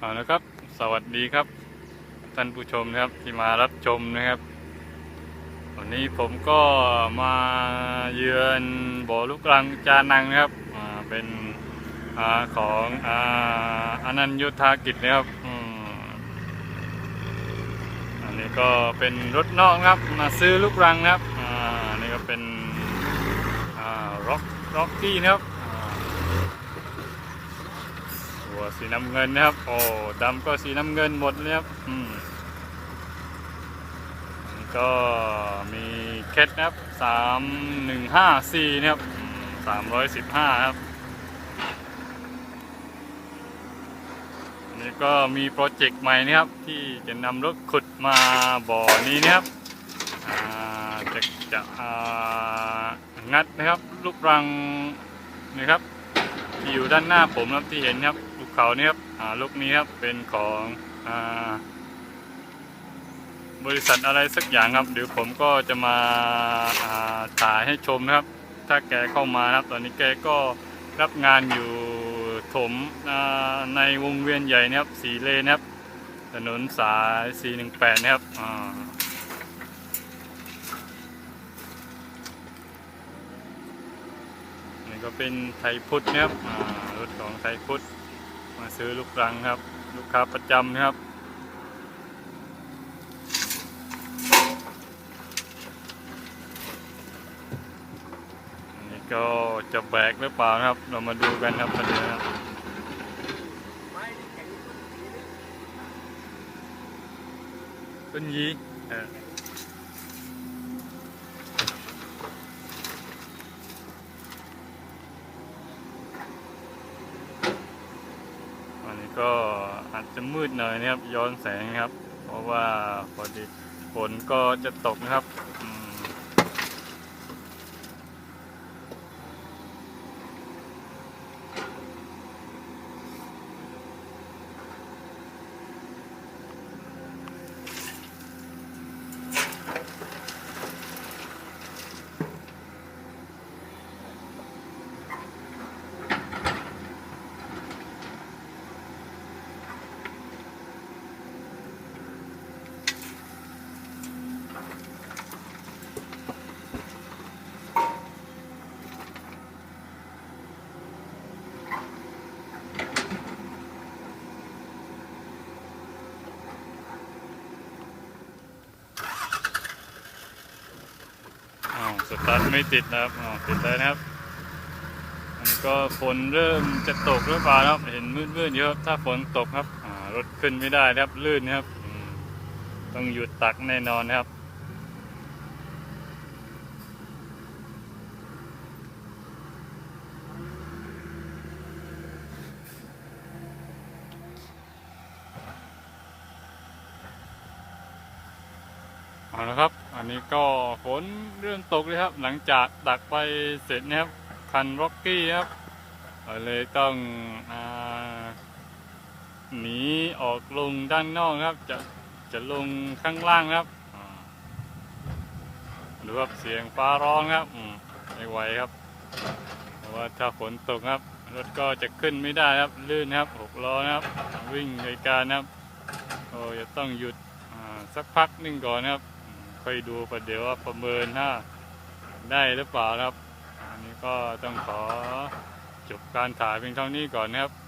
เอาละครับ สวัสดีครับ ท่านผู้ชมนะครับที่มารับชมนะครับ วันนี้ผมก็มาเยือนบ่อลูกรังจานังนะครับเป็นอของอานันต์โยธากิจนะครับอันนี้ก็เป็นรถนอกครับมาซื้อลูกรังนะครับอันนี่ก็เป็นร็อกร็อกกี้นะครับอ่า หัว สีน้ำเงินนะครับ โอ้ดำก็สีน้ำเงินหมดเลยครับอืมก็มีเคสนะครับสามหนึ่งห้าสี่นะครับสามร้อยสิบห้าครับนนี้ก็มีโปรเจกต์ใหม่นะครับ ที่จะนำรถขุดมาบ่อนี้นะครับจะจะอ่างัดนะครับลูกรังนะครับที่อยู่ด้านหน้าผมนะครับที่เห็นครับ เขาเนี่ยครับลูกนี้ครับเป็นของอบริษัทอะไรสักอย่างครับเดี๋ยวผมก็จะมาถ่ายให้ชมนะครับ ถ้าแกเข้ามานะครับ ตอนนี้แกก็รับงานอยู่ถมในวงเวียนใหญ่นะครับสีเลนะครับ ถนนสาย 418 นะครับอ่านี่ก็เป็นไทยพุทธนะครับรถของไทยพุทธ มาซื้อลูกรังครับ ลูกค้าประจำครับ นี่ก็จะแบกหรือเปล่าครับ เรามาดูกันครับประเดี๋ยวนะครับต้นยีเออ อันนี้ ก็อาจจะมืดหน่อยนะครับ ย้อนแสงนะครับ เพราะว่าพอดีฝนก็จะตกนะครับ ตาร์ทไม่ติดนะครับอ้าวติดเลยนะครับอันนี้ก็ฝนเริ่มจะตกหรือเปล่านะครับ เห็นมืดๆเยอะถ้าฝนตกครับรถขึ้นไม่ได้นะครับลื่นนะครับ ต้องหยุดตักแน่นอนนะครับ เอาละครับ อันนี้ก็ฝนเริ่มตกเลยครับ หลังจากตักไปเสร็จนะครับ คันร็อกกี้ครับเลยต้องหนีออกลงด้านนอกครับ จะจะลงข้างล่างครับอ่าดูครับเสียงฟ้าร้องครับไม่ไหวครับ เพราะว่าถ้าฝนตกครับ รถก็จะขึ้นไม่ได้ครับ ลื่นครับหกล้อครับ วิ่งในการครับโอ้จะต้องหยุดสักพักหนึ่งก่อนครับ ค่อยดูประเดี๋ยวว่าประเมินถ้าได้หรือเปล่านะครับ อันนี้ก็ต้องขอจบการถ่ายเพียงเท่านี้ก่อนนะครับ